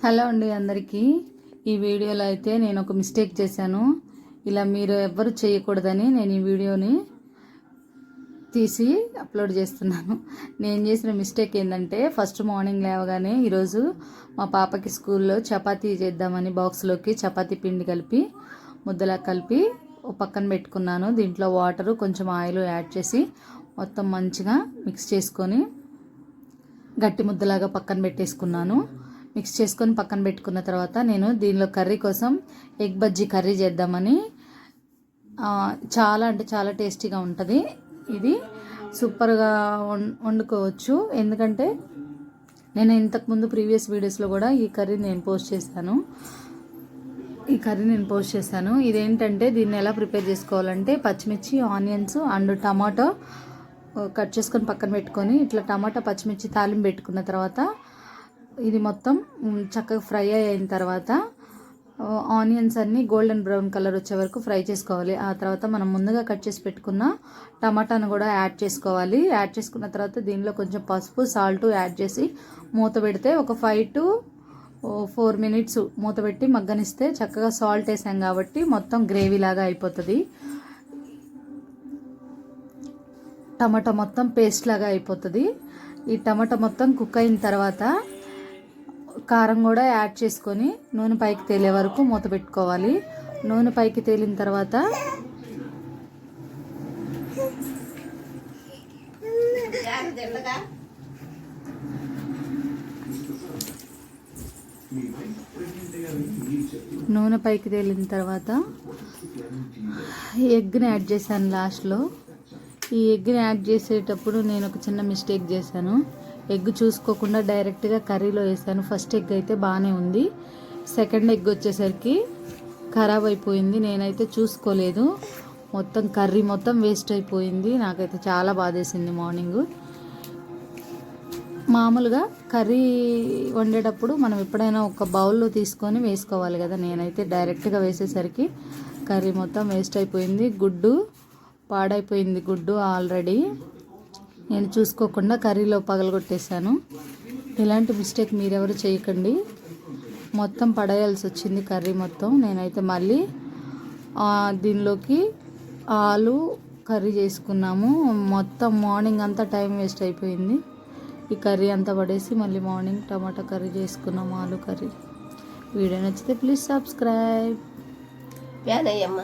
Hello అండి అందరికీ. ఈ వీడియోలో అయితే నేను ఒక మిస్టేక్ చేశాను. ఇలా మీరు ఎవ్వరు చేయకూడదని నేను ఈ వీడియోని తీసి అప్లోడ్ చేస్తున్నాను. నేను చేసిన మిస్టేక్ ఏంటంటే ఫస్ట్ మార్నింగ్ లేవగానే ఈరోజు మా పాపకి స్కూల్లో చపాతీ చేద్దామని బాక్స్లోకి చపాతీ పిండి కలిపి ముద్దలా కలిపి ఓ పక్కన పెట్టుకున్నాను. దీంట్లో వాటరు కొంచెం ఆయిల్ యాడ్ చేసి మొత్తం మంచిగా మిక్స్ చేసుకొని గట్టి ముద్దలాగా పక్కన పెట్టేసుకున్నాను. మిక్స్ చేసుకొని పక్కన పెట్టుకున్న తర్వాత నేను దీనిలో కర్రీ కోసం ఎగ్ బజ్జీ కర్రీ చేద్దామని చాలా అంటే చాలా టేస్టీగా ఉంటుంది ఇది. సూపర్గా వండుకోవచ్చు. ఎందుకంటే నేను ఇంతకుముందు ప్రీవియస్ వీడియోస్లో కూడా ఈ కర్రీ నేను పోస్ట్ చేశాను. ఈ కర్రీ నేను పోస్ట్ చేశాను. ఇదేంటంటే దీన్ని ఎలా ప్రిపేర్ చేసుకోవాలంటే పచ్చిమిర్చి ఆనియన్స్ అండ్ టమాటో కట్ చేసుకొని పక్కన పెట్టుకొని ఇట్లా టమాటా పచ్చిమిర్చి తాలింపు పెట్టుకున్న తర్వాత ఇది మొత్తం చక్కగా ఫ్రై అయిన తర్వాత ఆనియన్స్ అన్నీ గోల్డెన్ బ్రౌన్ కలర్ వచ్చే వరకు ఫ్రై చేసుకోవాలి. ఆ తర్వాత మనం ముందుగా కట్ చేసి పెట్టుకున్న టమాటాను కూడా యాడ్ చేసుకోవాలి. యాడ్ చేసుకున్న తర్వాత దీనిలో కొంచెం పసుపు సాల్ట్ యాడ్ చేసి మూత పెడితే ఒక ఫైవ్ టు ఫోర్ మినిట్స్ మూత పెట్టి మగ్గనిస్తే చక్కగా సాల్ట్ వేసాం కాబట్టి మొత్తం గ్రేవీ లాగా అయిపోతుంది. టమాటా మొత్తం పేస్ట్ లాగా అయిపోతుంది. ఈ టమాటా మొత్తం కుక్ అయిన తర్వాత కారం కూడా యాడ్ చేసుకొని నూనె పైకి తేలే వరకు మూత పెట్టుకోవాలి. నూనె పైకి తేలిన తర్వాత నూనె పైకి తేలిన తర్వాత ఎగ్ని యాడ్ చేశాను లాస్ట్లో. ఈ ఎగ్ని యాడ్ చేసేటప్పుడు నేను ఒక చిన్న మిస్టేక్ చేశాను. ఎగ్ చూసుకోకుండా డైరెక్ట్గా కర్రీలో వేసాను. ఫస్ట్ ఎగ్ అయితే బాగానే ఉంది. సెకండ్ ఎగ్ వచ్చేసరికి ఖరాబ్ అయిపోయింది. నేనైతే చూసుకోలేదు. మొత్తం కర్రీ మొత్తం వేస్ట్ అయిపోయింది. నాకైతే చాలా బాధేసింది మార్నింగ్. మామూలుగా కర్రీ వండేటప్పుడు మనం ఎప్పుడైనా ఒక బౌల్లో తీసుకొని వేసుకోవాలి కదా. నేనైతే డైరెక్ట్గా వేసేసరికి కర్రీ మొత్తం వేస్ట్ అయిపోయింది. గుడ్డు పాడైపోయింది గుడ్డు ఆల్రెడీ. నేను చూసుకోకుండా కర్రీలో పగలగొట్టేశాను. ఇలాంటి మిస్టేక్ మీరెవరు చేయకండి. మొత్తం పడేయాల్సి వచ్చింది కర్రీ మొత్తం. నేనైతే మళ్ళీ దీనిలోకి ఆలు కర్రీ చేసుకున్నాము. మొత్తం మార్నింగ్ అంతా టైం వేస్ట్ అయిపోయింది. ఈ కర్రీ అంతా పడేసి మళ్ళీ మార్నింగ్ టమాటా కర్రీ చేసుకున్నాము ఆలు కర్రీ. వీడియో నచ్చితే ప్లీజ్ సబ్స్క్రైబ్. యాదయ్యమ్మ.